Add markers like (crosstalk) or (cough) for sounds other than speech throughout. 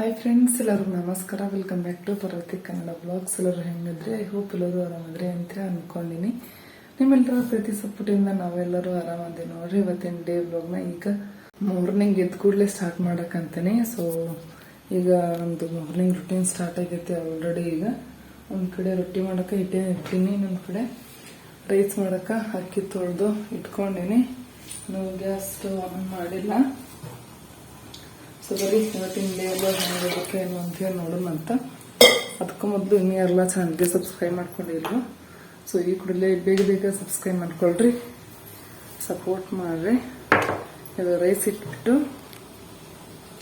Hi friends ಎಲ್ಲರಿಗೂ ನಮಸ್ಕಾರ. Welcome back to Parvati Kannada blogs ಎಲ್ಲರೂ ಹೆಂಗಿದ್ರೆ? ಐ ಹೋಪ್ ಎಲ್ಲರೂ ಆರಾಮಿದ್ರೆ ಅಂತ ಅನ್ಕೊಂಡಿನಿ. ನಿಮ್ಮೆಲ್ಲರ ಪ್ರತಿ ಸಪೋರ್ಟಿಂದ ನಾವೆಲ್ಲರೂ ಆರಾಮದೇ ನೋಡ್ರಿ ಇವತ್ತಿನ ಡೇ ಬ್ಲಾಗ್ನ ಈಗ ಮಾರ್ನಿಂಗ್ ಎದ್ದು ಕೂಡಲೇ ಸ್ಟಾರ್ಟ್ ಮಾಡಕ್ಕಂತಾನೆ ಸೊ ಈಗ ನಮ್ದು ಮಾರ್ನಿಂಗ್ ರುಟೀನ್ ಸ್ಟಾರ್ಟ್ ಆಗೈತೆ ಆಲ್ರೆಡಿ ಈಗ. ಒಂದು ಕಡೆ ರೊಟ್ಟಿ ಮಾಡಕ್ಕೆ ಇಟ್ಟೇ ಇರ್ತೀನಿ ಇನ್ನೊಂದು ಕಡೆ ರೈಸ್ ಮಾಡಕ್ಕೆ ಅಕ್ಕಿ ತೊಳೆದು ಇಟ್ಕೊಂಡಿನಿ. ನಾವು ಗ್ಯಾಸ್ ಸ್ಟವ್ ಆನ್ ಮಾಡಿಲ್ಲ. ಸೊ ಬರೀ ಇವತ್ತಿನ ಡೇ ಎಲ್ಲ ಹೆಂಗಿರುತ್ತೆ ಏನು ನೋಡೋಣ ಅಂತ. ಅದಕ್ಕೂ ಮೊದಲು ಇನ್ನೂ ಎಲ್ಲ ಚಾನಲ್ಗೆ ಸಬ್ಸ್ಕ್ರೈಬ್ ಮಾಡ್ಕೊಂಡಿದ್ರು ಸೊ ಈ ಕೂಡಲೇ ಬೇಗ ಬೇಗ ಸಬ್ಸ್ಕ್ರೈಬ್ ಮಾಡ್ಕೊಳ್ರಿ. ಸಪೋರ್ಟ್ ಮಾಡಿರಿ. ಇದು ರೈಸ್ ಇಟ್ಬಿಟ್ಟು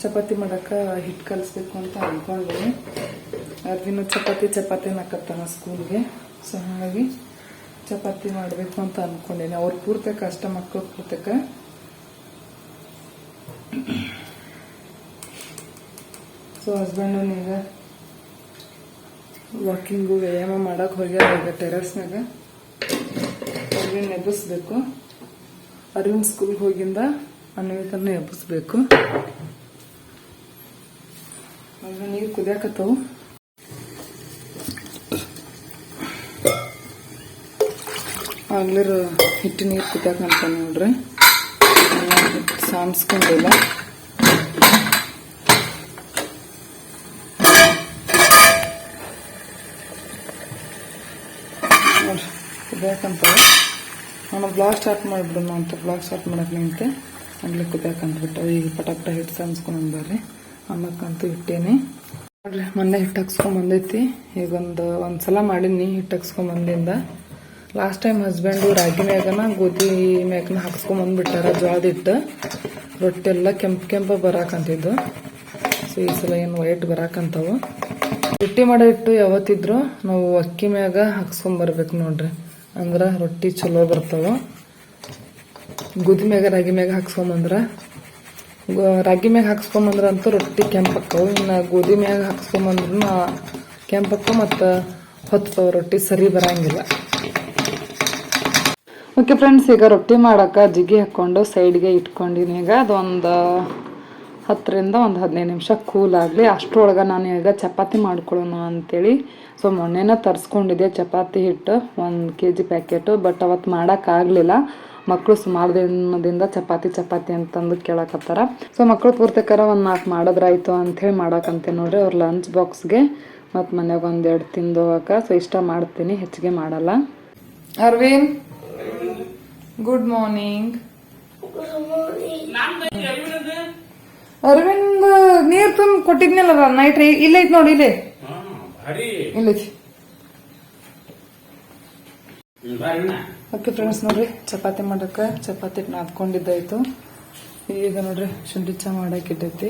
ಚಪಾತಿ ಮಾಡೋಕ್ಕೆ ಹಿಟ್ಟು ಕಲಿಸ್ಬೇಕು ಅಂತ ಅಂದ್ಕೊಂಡಿದ್ದೀನಿ ಅದಿನ ಚಪಾತಿ ಚಪಾತಿ ನಾಕತ್ತಾನ ಸ್ಕೂಲ್ಗೆ ಸೊ ಹಾಗಾಗಿ ಚಪಾತಿ ಮಾಡಬೇಕು ಅಂತ ಅಂದ್ಕೊಂಡಿನಿ ಅವ್ರು ಪೂರ್ತಕ ಅಷ್ಟ ಮಕ್ಕಳು ಪೂರ್ತಕ ಸೊ ಹಸ್ಬೆಂಡು ಈಗ ವಾಕಿಂಗು ವ್ಯಾಯಾಮ ಮಾಡಕ್ಕೆ ಹೋಗ್ಯಾರ ಈಗ ಟೆರಸ್ನಾಗ ಅರವಿಂದ್ ಎಬ್ಬಿಸ್ಬೇಕು ಅರವಿಂದ್ ಸ್ಕೂಲ್ಗೆ ಹೋಗಿಂದ ಅನ್ವಿತನ ಎಬ್ಬಿಸ್ಬೇಕು. ಅಂದ್ರೆ ನೀರು ಕುದಿಯಾಕತ್ತವು. ಆಗ್ಲಿರ ಹಿಟ್ಟು ನೀರು ಕುದಿಯಾಕಂತ ನೋಡ್ರಿ. ಸಾನ್ಸ್ಕೊಂಡಿಲ್ಲ ನೋಡ್ರಿ ಕುದಿಯಾಕಂತ ನಾನು ಬ್ಲಾಗ್ ಸ್ಟಾರ್ಟ್ ಮಾಡಿಬಿಡೋಣ ಅಂತ ಬ್ಲಾಗ್ ಸ್ಟಾರ್ಟ್ ಮಾಡೋಕೆ ನಿಂತೆ. ಅಲ್ಲಿ ಬಿಟ್ಟು ಈಗ ಪಟಾಪಟ ಹಿಟ್ಟು ಸಾನ್ಸ್ಕೊಂಡು ಬರ್ರಿ. ಅನ್ನಕ್ಕಂತೂ ಇಟ್ಟೇನಿ. ನೋಡ್ರಿ ಮೊನ್ನೆ ಹಿಟ್ಟು ಹಾಕ್ಸ್ಕೊಂಬಂದೈತಿ ಈಗ ಒಂದು ಸಲ ಮಾಡೀನಿ ಹಿಟ್ಟು ಹಾಕ್ಸ್ಕೊಂಬಂದಿಂದ ಲಾಸ್ಟ್ ಟೈಮ್ ಹಸ್ಬೆಂಡು ರಾಗಿ ಮ್ಯಾಗನ, ಗೋಧಿ ಮ್ಯಾಗನ ಹಾಕ್ಸ್ಕೊಂಬಂದ್ಬಿಟ್ಟಾರ ಜೋಳದ ಹಿಟ್ಟು. ರೊಟ್ಟಿ ಎಲ್ಲ ಕೆಂಪು ಕೆಂಪು ಬರಾಕಂತಿದ್ದು. ಸೊ ಈ ಸಲ ಏನು ವೈಟ್ ಬರಾಕಂತವು. ರೊಟ್ಟಿ ಮಾಡೋ ಹಿಟ್ಟು ಯಾವತ್ತಿದ್ರು ನಾವು ಅಕ್ಕಿ ಮ್ಯಾಗ ಹಾಕ್ಸ್ಕೊಂಬರ್ಬೇಕು ನೋಡ್ರಿ. ಅಂದ್ರ ರೊಟ್ಟಿ ಚಲೋ ಬರ್ತಾವ. ಗೋಧಿ ಮ್ಯಾಗ ರಾಗಿ ಮ್ಯಾಗ ಹಾಕ್ಸ್ಕೊಂಬಂದ್ರ. ರಾಗಿ ಮ್ಯಾಗ ಹಾಕ್ಸ್ಕೊಂಬಂದ್ರ ಅಂತೂ ರೊಟ್ಟಿ ಕೆಂಪಕ್ಕವು ಇನ್ನು ಗೋಧಿ ಮ್ಯಾಗ ಹಾಕ್ಸ್ಕೊಂಬಂದ್ರ ಕೆಂಪಕ್ಕ ಮತ್ತು ಹೊತ್ತು ರೊಟ್ಟಿ ಸರಿ ಬರಂಗಿಲ್ಲ. ಓಕೆ ಫ್ರೆಂಡ್ಸ್ ಈಗ ರೊಟ್ಟಿ ಮಾಡಕ್ಕೆ ಜಿಗಿ ಹಾಕ್ಕೊಂಡು ಸೈಡ್ಗೆ ಇಟ್ಕೊಂಡಿನಿ. ಈಗ ಅದೊಂದು ಹತ್ತರಿಂದ ಒಂದು ಹದಿನೈದು ನಿಮಿಷ ಕೂಲ್ ಆಗಲಿ. ಅಷ್ಟರೊಳಗೆ ನಾನು ಈಗ ಚಪಾತಿ ಮಾಡ್ಕೊಳ್ಳೋಣ ಅಂತೇಳಿ ಸೊ ಮೊನ್ನೆನ ತರಿಸ್ಕೊಂಡಿದ್ದೆ ಚಪಾತಿ ಹಿಟ್ಟು, ಒಂದು ಕೆ ಜಿ ಪ್ಯಾಕೆಟು, ಬಟ್ ಅವತ್ತು ಮಾಡೋಕ್ಕಾಗಲಿಲ್ಲ. ಮಕ್ಕಳು ಸುಮಾರು ದಿನದಿಂದ ಚಪಾತಿ ಚಪಾತಿ ಅಂತಂದು ಕೇಳಕತ್ತಾರ. ಸೊ ಮಕ್ಕಳು ಪೂರ್ತಿಕರ ಒಂದು ನಾಲ್ಕು ಮಾಡಿದ್ರಾಯ್ತು ಅಂಥೇಳಿ ಮಾಡಕ್ಕಂತೆ ನೋಡ್ರಿ ಅವ್ರ ಲಂಚ್ ಬಾಕ್ಸ್ಗೆ ಮತ್ತು ಮನ್ಯಾಗ ಒಂದೆರಡು ತಿಂದು ಹೋಗಕ್ಕೆ ಸೊ ಇಷ್ಟ ಮಾಡ್ತೀನಿ, ಹೆಚ್ಚಿಗೆ ಮಾಡಲ್ಲ. ಅರವಿಂದ್ ಗುಡ್ ಮಾರ್ನಿಂಗ್ ಅರವಿಂದ್ ನೀರು ತುಂಬ ಕೊಟ್ಟಿದ್ನಲ್ಲ ನೈಟ್ ಇಲ್ಲೇ ಐತೆ ನೋಡಿ, ಇಲ್ಲೇ. ಓಕೆ ಫ್ರೆಂಡ್ಸ್ ನೋಡ್ರಿ ಚಪಾತಿ ಮಾಡಕ್ಕೆ ಚಪಾತಿ ನಾದ್ಕೊಂಡಿದ್ದಾಯ್ತು. ಈಗ ನೋಡ್ರಿ ಶುಂಠಿ ಚಾ ಮಾಡಕ್ಕೆ ಇಟ್ಟೈತಿ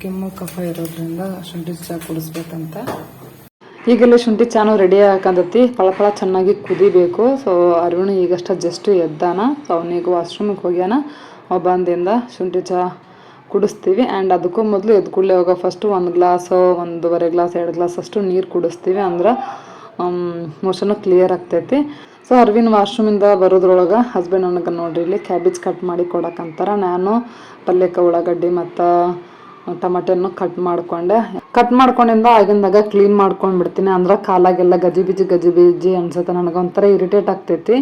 ಕೆಮ್ಮು ಕಫ ಇರೋದ್ರಿಂದ ಶುಂಠಿ ಚಹಾ ಕುಡಿಸ್ಬೇಕಂತ. ಈಗೆಲ್ಲ ಶುಂಠಿ ಚಾನು ರೆಡಿ ಹಾಕಂದತಿ ಫಳ ಚೆನ್ನಾಗಿ ಕುದಿಬೇಕು. ಸೊ ಅರುಣ್ ಈಗಷ್ಟ ಜಸ್ಟ್ ಎದ್ದಾನ. ಸೊ ಅವನಿಗೆ ವಾಶ್ರೂಮಿಗೆ ಹೋಗ್ಯಾನ. ಅವ ಬಂದಿಂದ ಶುಂಠಿ ಚಾ ಕುಡಿಸ್ತೀವಿ ಆ್ಯಂಡ್ ಅದಕ್ಕೂ ಮೊದಲು ಎದ್ದು ಕೂಡಲೇ ಹೋಗೋ ಫಸ್ಟು ಒಂದು ಗ್ಲಾಸ್ ಒಂದೂವರೆ ಗ್ಲಾಸ್ ಎರಡು ಗ್ಲಾಸ್ ಅಷ್ಟು ನೀರು ಕುಡಿಸ್ತೀವಿ ಅಂದ್ರೆ ಮೋಷನು ಕ್ಲಿಯರ್ ಆಗ್ತೈತಿ. ಸೊ ಅರ್ವಿನ್ ವಾಶ್ರೂಮಿಂದ ಬರೋದ್ರೊಳಗೆ ಹಸ್ಬೆಂಡ್ ನನಗೆ ನೋಡ್ರಿ, ಇಲ್ಲಿ ಕ್ಯಾಬೇಜ್ ಕಟ್ ಮಾಡಿ ಕೊಡೋಕ್ಕಂತಾರೆ ನಾನು ಪಲ್ಯಕ್ಕೆ ಉಳ್ಳಾಗಡ್ಡಿ ಮತ್ತು ಟಮಾಟೆಯನ್ನು ಕಟ್ ಮಾಡಿಕೊಂಡೆ. ಕಟ್ ಮಾಡ್ಕೊಂಡಿಂದ ಆಗಿಂದಾಗ ಕ್ಲೀನ್ ಮಾಡ್ಕೊಂಡು ಬಿಡ್ತೀನಿ ಅಂದ್ರೆ ಕಾಲಾಗೆಲ್ಲ ಗಜಿ ಬಿಜಿ ಗಜಿ ಬಿಜಿ ಅನ್ಸುತ್ತೆ. ನನಗೆ ಒಂಥರ ಇರಿಟೇಟ್ ಆಗ್ತೈತಿ.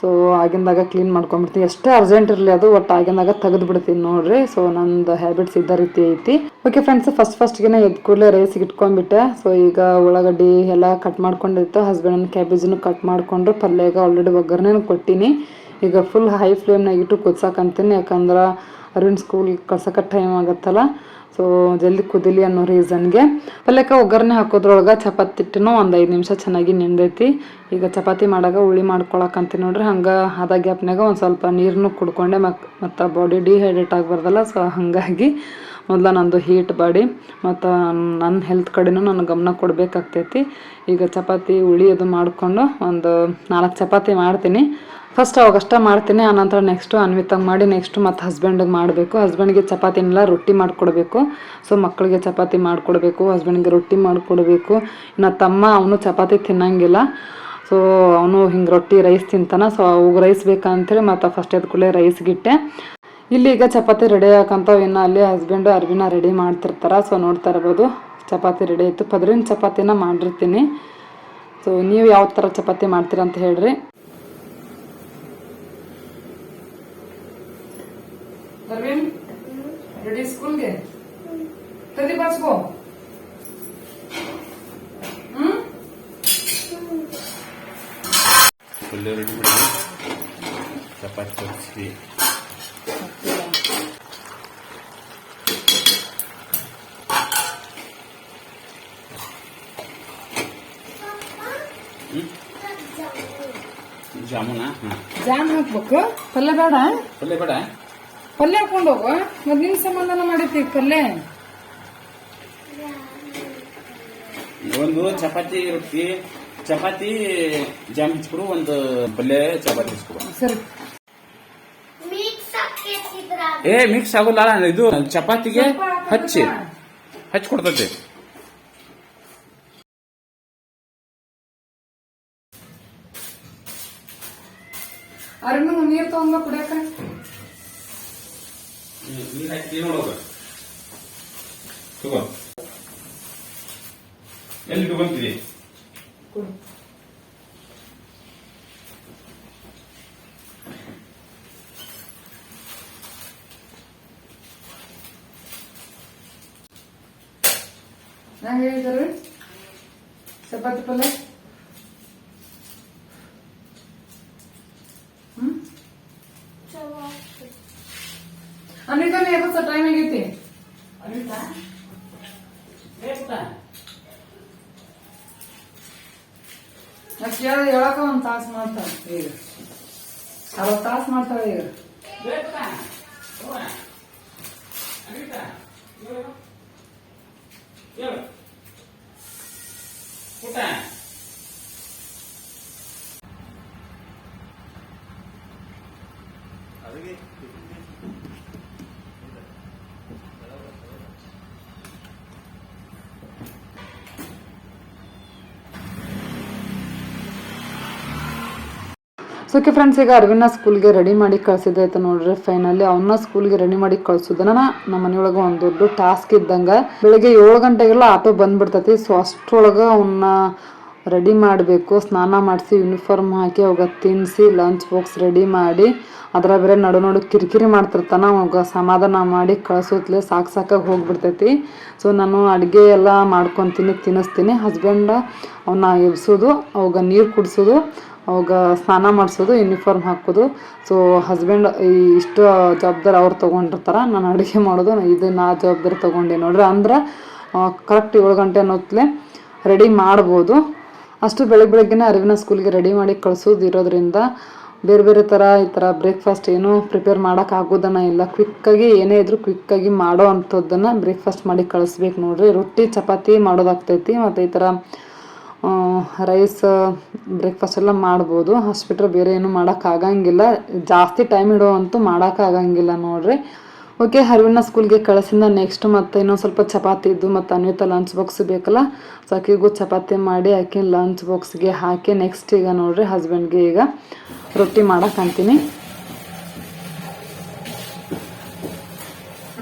ಸೊ ಆಗಿಂದಾಗ ಕ್ಲೀನ್ ಮಾಡ್ಕೊಂಡ್ಬಿಡ್ತೀನಿ. ಎಷ್ಟೇ ಅರ್ಜೆಂಟ್ ಇರಲಿ ಅದು ಒಟ್ಟು ಆಗಿಂದಾಗ ತೆಗೆದು ಬಿಡ್ತೀನಿ ನೋಡ್ರಿ. ಸೊ ನಂದು ಹ್ಯಾಬಿಟ್ಸ್ ಇದ್ದ ರೀತಿ ಐತಿ. ಓಕೆ ಫ್ರೆಂಡ್ಸ್ ಫಸ್ಟ್ ಫಸ್ಟ್ಗೆ ಎದ್ದು ಕೂಡಲೇ ರೈಸಿಗೆ ಇಟ್ಕೊಂಡ್ಬಿಟ್ಟೆ. ಸೊ ಈಗ ಉಳ್ಳಾಗಡ್ಡಿ ಎಲ್ಲ ಕಟ್ ಮಾಡ್ಕೊಂಡಿತ್ತು. ಹಸ್ಬೆಂಡ್ ಕ್ಯಾಬೇಜನ್ನು ಕಟ್ ಮಾಡಿಕೊಂಡು ಪಲ್ಯಾಗ ಆಲ್ರೆಡಿ ಒಗ್ಗರಣೆ ಕೊಟ್ಟಿನಿ. ಈಗ ಫುಲ್ ಹೈ ಫ್ಲೇಮ್ನಾಗ ಇಟ್ಟು ಕುದ್ಸಕ್ಕಂತೀನಿ ಯಾಕಂದ್ರೆ ಅರುಣ್ ಸ್ಕೂಲ್ ಕಳ್ಸಕ್ಕೆ ಟೈಮ್ ಆಗತ್ತಲ್ಲ. ಸೊ ಜಲ್ದಿ ಕುದಿಲಿ ಅನ್ನೋ ರೀಸನ್ಗೆ ಪಲ್ಯಕ್ಕೆ ಒಗ್ಗರಣೆ ಹಾಕೋದ್ರೊಳಗೆ ಚಪಾತಿ ಹಿಟ್ಟನು ಒಂದು ಐದು ನಿಮಿಷ ಚೆನ್ನಾಗಿ ನೆಂದೈತಿ. ಈಗ ಚಪಾತಿ ಮಾಡಾಗ ಉಳಿ ಮಾಡ್ಕೊಳಕ್ಕಂತೀನಿ ನೋಡ್ರಿ, ಹಂಗೆ ಆದ ಗ್ಯಾಪ್ನಾಗ ಒಂದು ಸ್ವಲ್ಪ ನೀರನ್ನು ಕುಡ್ಕೊಂಡೆ ಮಕ್ ಮತ್ತು ಬಾಡಿ ಡಿಹೈಡ್ರೇಟ್ ಆಗಬಾರ್ದಲ್ಲ ಸೊ ಹಾಗಾಗಿ ಮೊದಲ ನಂದು ಹೀಟ್ ಬಾಡಿ, ಮತ್ತು ನನ್ನ ಹೆಲ್ತ್ ಕಡೆನೂ ನಾನು ಗಮನ ಕೊಡಬೇಕಾಗ್ತೈತಿ. ಈಗ ಚಪಾತಿ ಉಳಿ ಅದು ಮಾಡಿಕೊಂಡು ಒಂದು ನಾಲ್ಕು ಚಪಾತಿ ಮಾಡ್ತೀನಿ. ಫಸ್ಟ್ ಅವಾಗಷ್ಟ ಮಾಡ್ತೀನಿ, ಆನಂತರ ನೆಕ್ಸ್ಟು ಅನ್ವಿತಂಗೆ ಮಾಡಿ ನೆಕ್ಸ್ಟು ಮತ್ತು ಹಸ್ಬೆಂಡಿಗೆ ಮಾಡಬೇಕು. ಹಸ್ಬೆಂಡ್ಗೆ ಚಪಾತಿನೆಲ್ಲ ರೊಟ್ಟಿ ಮಾಡಿಕೊಡ್ಬೇಕು. ಸೊ ಮಕ್ಕಳಿಗೆ ಚಪಾತಿ ಮಾಡಿಕೊಡ್ಬೇಕು ಹಸ್ಬೆಂಡ್ಗೆ ರೊಟ್ಟಿ ಮಾಡಿಕೊಡ್ಬೇಕು. ಇನ್ನು ತಮ್ಮ, ಅವನು ಚಪಾತಿ ತಿನ್ನಂಗಿಲ್ಲ. ಸೊ ಅವನು ಹಿಂಗೆ ರೊಟ್ಟಿ ರೈಸ್ ತಿಂತಾನ. ಸೊ ಅವಾಗ ರೈಸ್ ಬೇಕಂತೇಳಿ ಮತ್ತು ಫಸ್ಟ್ ಅದಕ್ಕೂಳೇ ರೈಸ್ ಗಿಟ್ಟೆ. ಇಲ್ಲಿ ಈಗ ಚಪಾತಿ ರೆಡಿ ಹಾಕಂತಾವ ಇನ್ನು ಅಲ್ಲಿ ಹಸ್ಬೆಂಡು ಅರ್ವಿನ ರೆಡಿ ಮಾಡ್ತಿರ್ತಾರೆ. ಸೊ ನೋಡ್ತಾ ಇರ್ಬೋದು. ಚಪಾತಿ ರೆಡಿ ಆಯಿತು. ಪದ್ರಿನ ಚಪಾತಿನ ಮಾಡಿರ್ತೀನಿ. ಸೊ ನೀವು ಯಾವ ಥರ ಚಪಾತಿ ಮಾಡ್ತೀರ ಅಂತ ಹೇಳ್ರಿ. ರೆಡಿ ಸ್ಕೂಲ್ಗೆ ತಲೆ ಪಲ್ಯ ರೆಡಿ ಮಾಡಿ ಚಪಾತಿ ತರಿಸಿ ಜಾಮೂನ? ಜಾಮೂನ್ ಜಾಮ್ ಹಾಕ್ಬೇಕು? ಪಲ್ಯ ಬೇಡ? ಪಲ್ಯ ಬೇಡ? ಪಲ್ಯ ಹಾಕೊಂಡು ಹೋಗು. ಮತ್ತೆ ನಿನ್ ಸಂಬಂಧನ ಮಾಡೈತಿ ಪಲ್ಯ. ಒಂದು ಚಪಾತಿ ರೊಟ್ಟಿ ಚಪಾತಿ ಜಾಮ್ ಹಚ್ಕೊಡು ಒಂದು ಪಲ್ಯ ಚಪಾತಿ ಹಚ್ಕೊಡು. ಸರಿ. ಏ ಮಿಕ್ಸ್ ಆಗೋಲ್ಲ ಇದು ಚಪಾತಿಗೆ ಹಚ್ಚಿ. ಹಚ್ಕೊಡ್ತೈತಿ ಅರಣ್ಯ ನೀರ್ ತಗೊಂಡ ಕುಡಿಯಕ ನೀರ್ ಹಾಕಿ ನೋಡೋದು ತಗೋ. ಎಲ್ಲಿ ತಗೊಂತೀರಿ ನಾ ಹೇಳಿದ್ರು ಚಪಾತಿ ಪಲ್ಯ ಹ್ಮ್ ಅನಿತಾ ಯಾವತ್ತ ಟೈಮ್ ಆಗೈತಿ ನಾ ಕೇಳ ಹೇಳಕ ಒಂದ್ ತಾಸ್ ಮಾಡ್ತಾಳ. ಈಗ. ಅರವತ್ ತಾಸ್ ಮಾಡ್ತಾಳ ಈಗ. ಊಟ? ಸೊ ಓಕೆ ಫ್ರೆಂಡ್ಸ್ ಈಗ ಅರವಿಂದ ಸ್ಕೂಲ್ಗೆ ರೆಡಿ ಮಾಡಿ ಕಳ್ಸಿದ್ದಾಯ್ತು ನೋಡ್ರಿ ಫೈನಲಿ ಅವನ್ನ ಸ್ಕೂಲ್ಗೆ ರೆಡಿ ಮಾಡಿ ಕಳ್ಸೋದನ್ನ ನಮ್ಮ ಮನೆಯೊಳಗೆ ಒಂದು ದೊಡ್ಡ ಟಾಸ್ಕ್ ಇದ್ದಂಗೆ. ಬೆಳಿಗ್ಗೆ ಏಳು ಗಂಟೆಗೆಲ್ಲ ಆಟೋ ಬಂದ್ಬಿಡ್ತೈತಿ. ಸೊ ಅಷ್ಟರೊಳಗೆ ಅವನ್ನ ರೆಡಿ ಮಾಡಬೇಕು. ಸ್ನಾನ ಮಾಡಿಸಿ ಯೂನಿಫಾರ್ಮ್ ಹಾಕಿ ಅವಾಗ ತಿನ್ನಿಸಿ ಲಂಚ್ ಬಾಕ್ಸ್ ರೆಡಿ ಮಾಡಿ ಅದರ ಬೇರೆ ನಡು ನಡು ಕಿರಿಕಿರಿ ಮಾಡ್ತಿರ್ತಾನೆ. ಅವಾಗ ಸಮಾಧಾನ ಮಾಡಿ ಕಳ್ಸೋತ್ಲೆ ಸಾಕು ಸಾಕಾಗಿ ಹೋಗ್ಬಿಡ್ತೈತಿ. ಸೊ ನಾನು ಅಡುಗೆ ಎಲ್ಲ ಮಾಡ್ಕೊತೀನಿ, ತಿನ್ನಿಸ್ತೀನಿ. ಹಸ್ಬೆಂಡ ಅವನ್ನ ಎಬ್ಸೋದು, ಅವಾಗ ನೀರು ಕುಡಿಸೋದು. ಅವಾಗ ಸ್ನಾನ ಮಾಡಿಸೋದು ಯೂನಿಫಾರ್ಮ್ ಹಾಕೋದು. ಸೊ ಹಸ್ಬೆಂಡ್ ಈ ಇಷ್ಟು ಜವಾಬ್ದಾರಿ ಅವ್ರು ತೊಗೊಂಡಿರ್ತಾರ, ನಾನು ಅಡುಗೆ ಮಾಡೋದು ಇದು ನಾ ಜವಾಬ್ದಾರಿ ತೊಗೊಂಡೆ ನೋಡ್ರಿ. ಅಂದ್ರೆ ಕರೆಕ್ಟ್ ಏಳು ಗಂಟೆ ಅನ್ನೋತ್ಲೆ ರೆಡಿ ಮಾಡ್ಬೋದು. ಅಷ್ಟು ಬೆಳಗ್ಗೆ ಬೆಳಗ್ಗೆನೇ ಅರಿವಿನ ಸ್ಕೂಲ್ಗೆ ರೆಡಿ ಮಾಡಿ ಕಳಿಸೋದು ಇರೋದ್ರಿಂದ ಬೇರೆ ಬೇರೆ ಥರ ಈ ಥರ ಬ್ರೇಕ್ಫಾಸ್ಟ್ ಏನೂ ಪ್ರಿಪೇರ್ ಮಾಡೋಕೆ ಆಗೋದನ್ನ ಇಲ್ಲ. ಕ್ವಿಕ್ಕಾಗಿ ಏನೇ ಇದ್ರೂ ಕ್ವಿಕ್ಕಾಗಿ ಮಾಡೋ ಅಂಥದ್ದನ್ನು ಬ್ರೇಕ್ಫಾಸ್ಟ್ ಮಾಡಿ ಕಳಿಸ್ಬೇಕು ನೋಡ್ರಿ. ರೊಟ್ಟಿ, ಚಪಾತಿ ಮಾಡೋದಾಗ್ತೈತಿ, ಮತ್ತು ಈ ಥರ ರೈಸ್ ಬ್ರೇಕ್ಫಾಸ್ಟ್ ಎಲ್ಲ ಮಾಡ್ಬೋದು. ಅಷ್ಟು ಬೇರೆ ಏನು ಮಾಡೋಕ್ಕಾಗಂಗಿಲ್ಲ ಜಾಸ್ತಿ ಟೈಮ್ ಇಡೋವಂತೂ ಮಾಡೋಕ್ಕಾಗಂಗಿಲ್ಲ ನೋಡ್ರಿ. ಓಕೆ ಹರ್ವಿನ ಸ್ಕೂಲ್ಗೆ ಕಳಿಸಿಂದ ನೆಕ್ಸ್ಟ್ ಮತ್ತೆ ಇನ್ನೊಂದು ಸ್ವಲ್ಪ ಚಪಾತಿ ಇದ್ದು ಮತ್ತು ಅನ್ವಿತ ಲಂಚ್ ಬಾಕ್ಸ್ ಬೇಕಲ್ಲ? ಸೊ ಆಕೆಗೂ ಚಪಾತಿ ಮಾಡಿ ಆಕೆ ಲಂಚ್ ಬಾಕ್ಸ್ಗೆ ಹಾಕಿ ನೆಕ್ಸ್ಟ್ ಈಗ ನೋಡ್ರಿ ಹಸ್ಬೆಂಡ್ಗೆ ಈಗ ರೊಟ್ಟಿ ಮಾಡೋಕ್ಕಂತೀನಿ ಅಂತೀನಿ.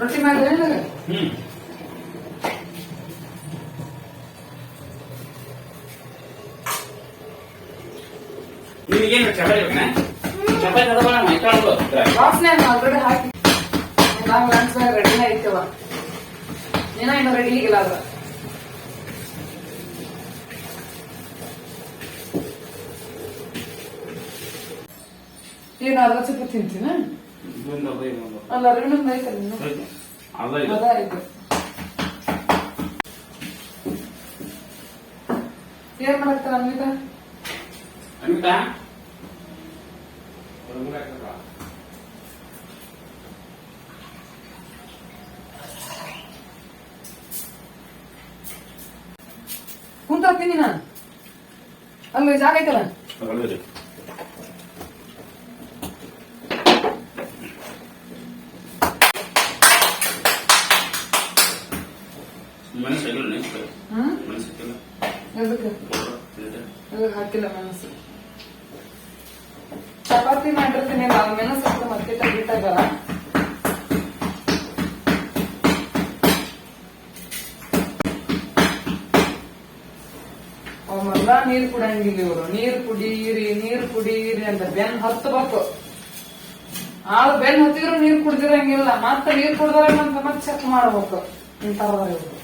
ರೊಟ್ಟಿ ಚಪಾತಿ ಮೈಕಾಳು ವಾಸನೆ ಆಲ್ರೆಡಿ ಹಾಕಿ. ನಾವು ಲಂಚ್ ರೆಡಿನ ಐತವ ಏನೋ ರೆಡಿ ಆಗಿಲ್ಲ ಅದ್ರ ಏನು ಅರ್ಧ ಚಪಾತಿ ತಿಂತೀನ? ಅಲ್ಲ ಐತಲ್ಲ ಅದ. ಐತೆ ಏನ್ ಮಾಡ್ತಾರ ಅನ್ವಿತ? ಅನಿತಾ ಕುಂತೀನಿ ನಾನು ಅಲ್ಲಿ ಜಾಗ ಐತಲ್ಲ ಅದಕ್ಕೆ ಹಾಕಿಲ್ಲ ಮೆಣಸು ಚಪಾತಿ ಮಾಡಿರ್ತೀನಿ ನಾನು ಸ್ವಲ್ಪ ಮತ್ತೆ ತೆಗಿತಾಗ ಅವಲ್ಲ ನೀರ್ ಕುಡಿಯಂಗಿಲ್ಲ ಇವರು. ನೀರ್ ಕುಡೀರಿ ನೀರ್ ಕುಡೀರಿ ಅಂತ ಬೆನ್ ಹತ್ತಬೇಕು ಆದ್ರೆ ಬೆನ್ ಹತ್ತಿದ್ರು ನೀರ್ ಕುಡ್ದಿರಂಗಿಲ್ಲ. ಮತ್ತೆ ನೀರ್ ಕುಡ್ದಾರ ಮತ್ತೆ ಚೆಕ್ ಮಾಡ್ಬೇಕು ಇಂಥವ್ರು ಇವರು.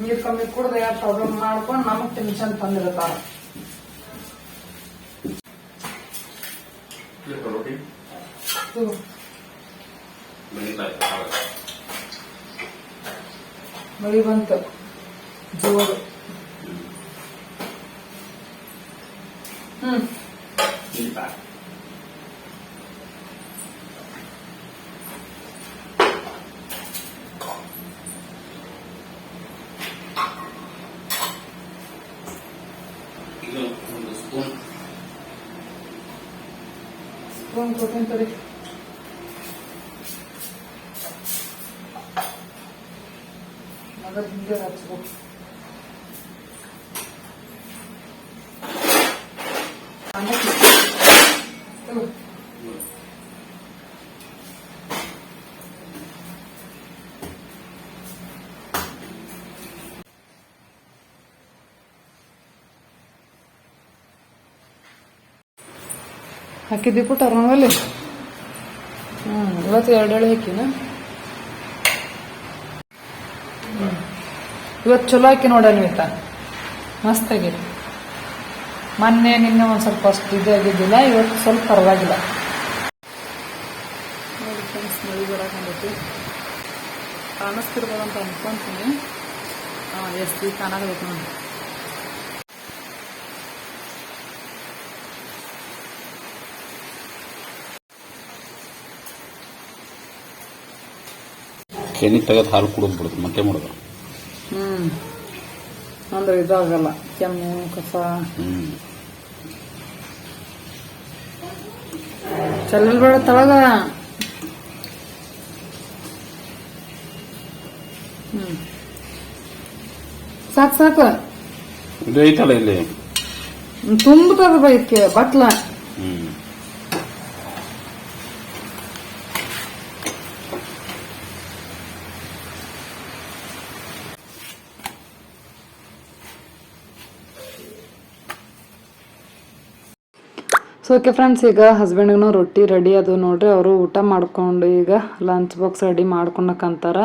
ನೀರ್ ಕಮ್ಮಿ ಕುಡ್ದು ಯಾವ ಪ್ರಾಬ್ಲಮ್ ಮಾಡ್ಕೊಂಡು ನಮಗ್ ಟೆನ್ಷನ್ ತಂದಿರ್ತಾರ. ರೋಟಿ? ಇದು ಮಳಿ ಬಂತು. ಜೋರು. ಹ್ಮ್ ಇದು ಒಂದು ಸ್ಪೂನ್ ಸ್ಪೂನ್ ಕೊಟ್ಟಿಂತರಿ ಮಗ ಹಿಂಗೆ ಹಚ್ಬೇಕು ಅನ್ನಕ್ಕೆ ತಗೋ. ಹಾಕಿದ್ದಿ ಪುಟ್ಟ ರಂಗೋಲಿ ಇವತ್ತು ಇವತ್ತು ಎರಡೆರಡು ಹಾಕಿನ. ಇವತ್ತು ಚಲೋ ಹಾಕಿ ನೋಡ ಮಸ್ತ್ ಮಸ್ತಾಗಿ ಮೊನ್ನೆ ನಿನ್ನೆ ಒಂದು ಸ್ವಲ್ಪ ಅಷ್ಟು ಇದು ಆಗಿದ್ದಿಲ್ಲ, ಇವತ್ತು ಸ್ವಲ್ಪ ಪರವಾಗಿಲ್ಲ. ನೋಡಿ ಫ್ರೆಂಡ್ಸ್ ಮಳೆ ಬರಕಂದೈತಿ ಕಾಣಿಸ್ತಿರ್ಬೋದು ಅಂತ ಅನ್ಕೊಂತೀನಿ. ಹಾಂ, ಎಷ್ಟು ಕಾಣಬೇಕು ನೋಡಿ ಕೆನಿ ತೆಗೆದು ಹಾಲು ಕುಡಿದು ಬಿಡುದು ಮತ್ತೆ ಮಾಡೋದು ಹ್ಮ್. ಅಂದ್ರೆ ಇದಾಗಲ್ಲ ಕೆಮ್ಮು ಕಸ. ಹ್ಮ್. ಚಲ್ಲಲ್ ಬೇಡ ತಳಗ. ಹ್ಮ್. ಸಾಕು ಸಾಕು. ಇದು ಐತಲ್ಲ ಇಲ್ಲಿ? ತುಂಬತದ ಬೈಕೆ ಬಟ್ಲ. ಸೊ ಓಕೆ ಫ್ರೆಂಡ್ಸ್ ಈಗ ಹಸ್ಬೆಂಡ್ಗೂ ರೊಟ್ಟಿ ರೆಡಿ ಅದು ನೋಡ್ರಿ. ಅವರು ಊಟ ಮಾಡ್ಕೊಂಡು ಈಗ ಲಂಚ್ ಬಾಕ್ಸ್ ರೆಡಿ ಮಾಡ್ಕೊಳಕ್ಕಂತಾರ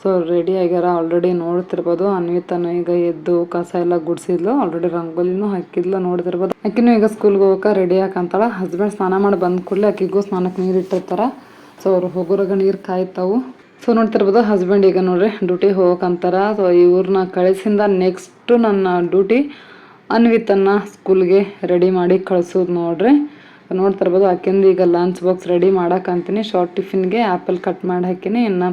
ಸೊ ರೆಡಿ ಆಗ್ಯಾರ ಆಲ್ರೆಡಿ ನೋಡ್ತಿರ್ಬೋದು. ಅನ್ವಿತನು ಈಗ ಎದ್ದು ಕಸ ಎಲ್ಲ ಗುಡಿಸಿದ್ಲು. ಆಲ್ರೆಡಿ ರಂಗೋಲಿನೂ ಹಾಕಿದ್ಲು, ನೋಡ್ತಿರ್ಬೋದು. ಆಕಿನೂ ಈಗ ಸ್ಕೂಲ್ಗೆ ಹೋಗೋಕೆ ರೆಡಿ ಹಾಕಂತಾಳೆ ಹಸ್ಬೆಂಡ್ ಸ್ನಾನ ಮಾಡಿ ಬಂದ ಕೂಡಲೇ ಆಕಿಗೂ ಸ್ನಾನಕ್ಕೆ ನೀರು ಇಟ್ಟಿರ್ತಾರೆ. ಸೊ ಅವ್ರು ಹೋಗೋರಾಗ ನೀರು ಕಾಯ್ತಾವು. ಸೊ ನೋಡ್ತಿರ್ಬೋದು ಹಸ್ಬೆಂಡ್ ಈಗ ನೋಡ್ರಿ ಡ್ಯೂಟಿ ಹೋಗಕ್ಕಂತಾರ. ಸೊ ಇವ್ರನ್ನ ಕಳಿಸಿಂದ ನೆಕ್ಸ್ಟು ನನ್ನ ಡ್ಯೂಟಿ ಅನ್ವಿತನ್ನ ಸ್ಕೂಲ್ಗೆ ರೆಡಿ ಮಾಡಿ ಕಳ್ಸೋದು ನೋಡ್ರಿ. ಇರ್ಬೋದು, ಆಕಿಂದ ಈಗ ಲಂಚ್ ಬಾಕ್ಸ್ ರೆಡಿ ಮಾಡಕ್ಕಂತೀನಿ ಶಾರ್ಟ್ ಟಿಫಿನ್ಗೆ ಆ್ಯಪಲ್ ಕಟ್ ಮಾಡಿ ಹಾಕೀನಿ. ಇನ್ನು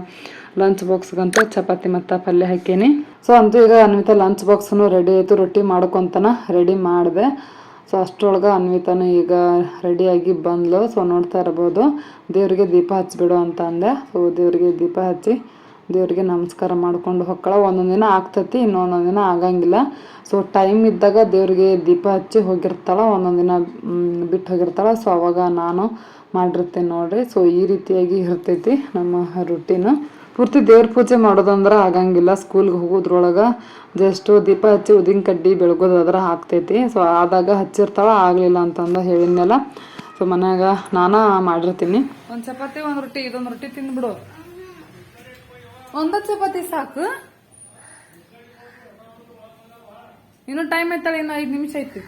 ಲಂಚ್ ಬಾಕ್ಸ್ಗಂತೂ ಚಪಾತಿ ಮತ್ತು ಪಲ್ಯ ಹಾಕೀನಿ. ಸೊ ಅಂತೂ ಈಗ ಅನ್ವಿತ ಲಂಚ್ ಬಾಕ್ಸನ್ನು ರೆಡಿ ಆಯಿತು. ರೊಟ್ಟಿ ಮಾಡ್ಕೊತನ ರೆಡಿ ಮಾಡಿದೆ. ಸೊ ಅಷ್ಟರೊಳಗೆ ಅನ್ವಿತನು ಈಗ ರೆಡಿಯಾಗಿ ಬಂದ್ಲು. ಸೊ ನೋಡ್ತಾ ಇರ್ಬೋದು, ದೇವರಿಗೆ ದೀಪ ಹಚ್ಚಿಬಿಡು ಅಂತ ಅಂದೆ. ಸೊ ದೇವರಿಗೆ ದೀಪ ಹಚ್ಚಿ ದೇವರಿಗೆ ನಮಸ್ಕಾರ ಮಾಡ್ಕೊಂಡು ಹೊಕ್ಕಳ. ಒಂದೊಂದು ದಿನ ಆಗ್ತತಿ, ಇನ್ನೊಂದೊಂದು ದಿನ ಆಗಂಗಿಲ್ಲ. ಸೊ ಟೈಮ್ ಇದ್ದಾಗ ದೇವರಿಗೆ ದೀಪ ಹಚ್ಚಿ ಹೋಗಿರ್ತಾಳ, ಒಂದೊಂದು ದಿನ ಬಿಟ್ಟು ಹೋಗಿರ್ತಾಳ. ಸೊ ಅವಾಗ ನಾನು ಮಾಡಿರ್ತೇನೆ ನೋಡ್ರಿ. ಸೊ ಈ ರೀತಿಯಾಗಿ ಇರ್ತೈತಿ ನಮ್ಮ ರುಟೀನು ಪೂರ್ತಿ ದೇವ್ರ ಪೂಜೆ ಮಾಡೋದಂದ್ರೆ ಆಗಂಗಿಲ್ಲ. ಸ್ಕೂಲ್ಗೆ ಹೋಗೋದ್ರೊಳಗೆ ಜಸ್ಟ್ ದೀಪ ಹಚ್ಚಿ ಉದಿನ ಕಡ್ಡಿ ಬೆಳಗೋದಾದ್ರೆ ಆಗ್ತೈತಿ. ಸೊ ಆದಾಗ ಹಚ್ಚಿರ್ತಾಳ, ಆಗಲಿಲ್ಲ ಅಂತಂದು ಹೇಳಿದ್ನಲ್ಲ. ಸೊ ಮನ್ಯಾಗ ನಾನು ಮಾಡಿರ್ತೀನಿ. ಒಂದು ಚಪಾತಿ, ಒಂದು ರೊಟ್ಟಿ, ಇದೊಂದು ರೊಟ್ಟಿ ತಿಂದ್ಬಿಡು. ಒಂದ ಚಪಾತಿ ಸಾಕು. ಇನ್ನು ಟೈಮ್ ಐತಲ್ಲ ಇನ್ನು ಐದು ನಿಮಿಷ ಐತಿ.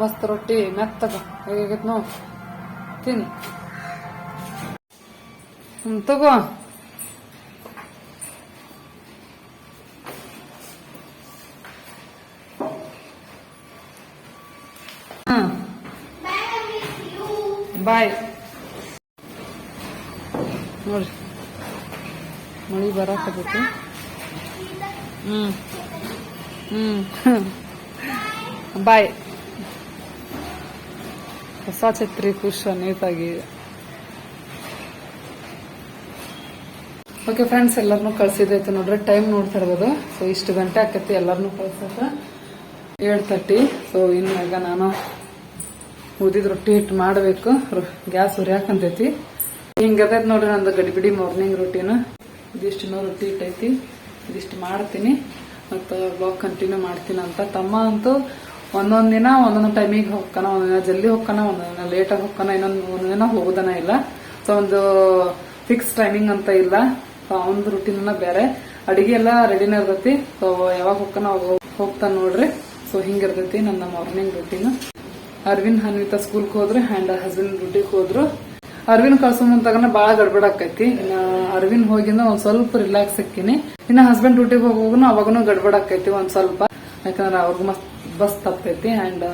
ಮಸ್ತ್ ರೊಟ್ಟಿ, ಮೆತ್ತಗ. ಹೇಗೈತ್ ನೋ ತಿನ್ ತಗೋ. ಬಾಯ್. ನೋಡ್ರಿ. ಮಳಿ ಬರಾಕತ್ತೈತಿ ಹ್ಮ್. ಹ್ಮ್. (laughs) ಬಾಯ್. ಹೊಸ ಛತ್ರಿ ಖುಷ ನೀಟಾಗಿ ಓಕೆ ಫ್ರೆಂಡ್ಸ್ ಎಲ್ಲರನ್ನೂ ಕಳ್ಸಿದೈತೆ ನೋಡ್ರಿ. ಟೈಮ್ ನೋಡ್ತಾ ಇರ್ಬೋದು. ಸೊ ಇಷ್ಟು ಗಂಟೆ ಆಕತಿ ಎಲ್ಲರನ್ನೂ ಕಳ್ಸಕ್ಕೆ ಏಳು ತರ್ಟಿ ಸೊ ಇನ್ನು ಈಗ ನಾನು ಉದಿದ ರೊಟ್ಟಿ ಹಿಟ್ಟು ಮಾಡಬೇಕು. ಗ್ಯಾಸ್ ಉರಿಯಾಕಂತೈತಿ. ಹಿಂಗದ ನೋಡ್ರಿ ನಂದು ಗಡಿಬಿಡಿ ಮಾರ್ನಿಂಗ್ ರೊಟ್ಟಿನ ಇದಿಷ್ಟು ರೊಟ್ಟಿ ಇಟ್ಟೈತಿ ಇದಿಷ್ಟು ಮಾಡ್ತೀನಿ. ಮತ್ತು ಬ್ಲಾಗ್ ಕಂಟಿನ್ಯೂ ಮಾಡ್ತೀನಿ ಅಂತ. ತಮ್ಮ ಅಂತೂ ಒಂದೊಂದು ದಿನ ಒಂದೊಂದು ಟೈಮಿಗೆ ಹೋಗ್ತಾನ ಒಂದೊಂದಿನ ಜಲ್ದಿ ಹೋಗ್ತಾನ ಒಂದೊಂದಿನ ಲೇಟಾಗಿ ಹೋಗ್ತಾನ, ಇನ್ನೊಂದು ಒಂದೊಂದಿನ ಹೋಗೋದನ ಇಲ್ಲ. ಸೊ ಒಂದು ಫಿಕ್ಸ್ ಟೈಮಿಂಗ್ ಅಂತ ಇಲ್ಲ. ಅವನದು ರುಟೀನ ಬೇರೆ. ಅಡಿಗೆ ಎಲ್ಲ ರೆಡಿನ ಇರ್ತೈತಿ. ಸೊ ಯಾವಾಗ ಹೋಗ್ತಾನೆ ಹೋಗ್ತಾನ ನೋಡ್ರಿ. ಸೊ ಹಿಂಗಿರ್ತೈತಿ ನನ್ನ ಮಾರ್ನಿಂಗ್ ರುಟೀನ್ ಅರವಿಂದ್ ಹನ್ವಿತ ಸ್ಕೂಲ್ಗೆ ಹೋದ್ರು ಆ್ಯಂಡ್ ಹಸ್ಬೆಂಡ್ ಡ್ಯೂಟಿಗೆ ಹೋದ್ರು. ಅರ್ವಿನ್ ಕಳ್ಸೋ ಮುಂತಾಗನ ಭಾಳ ಗಡ್ಬಡ ಆಕೈತಿ. ಇನ್ನ ಅರ್ವಿನ್ ಹೋಗಿಂದ ಒಂದ್ ಸ್ವಲ್ಪ ರಿಲ್ಯಾಕ್ಸ್ ಆಕಿನಿ ಇನ್ನ ಹಸ್ಬೆಂಡ್ ಡ್ಯೂಟಿಗೆ ಹೋಗೋನು ಅವಾಗನು ಗಡ್ಬಡ ಆಕೈತಿ ಒಂದ್ ಸ್ವಲ್ಪ. ಯಾಕಂದ್ರೆ ಅವ್ರಿಗೂ ಮಸ್ತ್ ಬಸ್ ತಪ್ಪೈತಿ ಅಂಡ್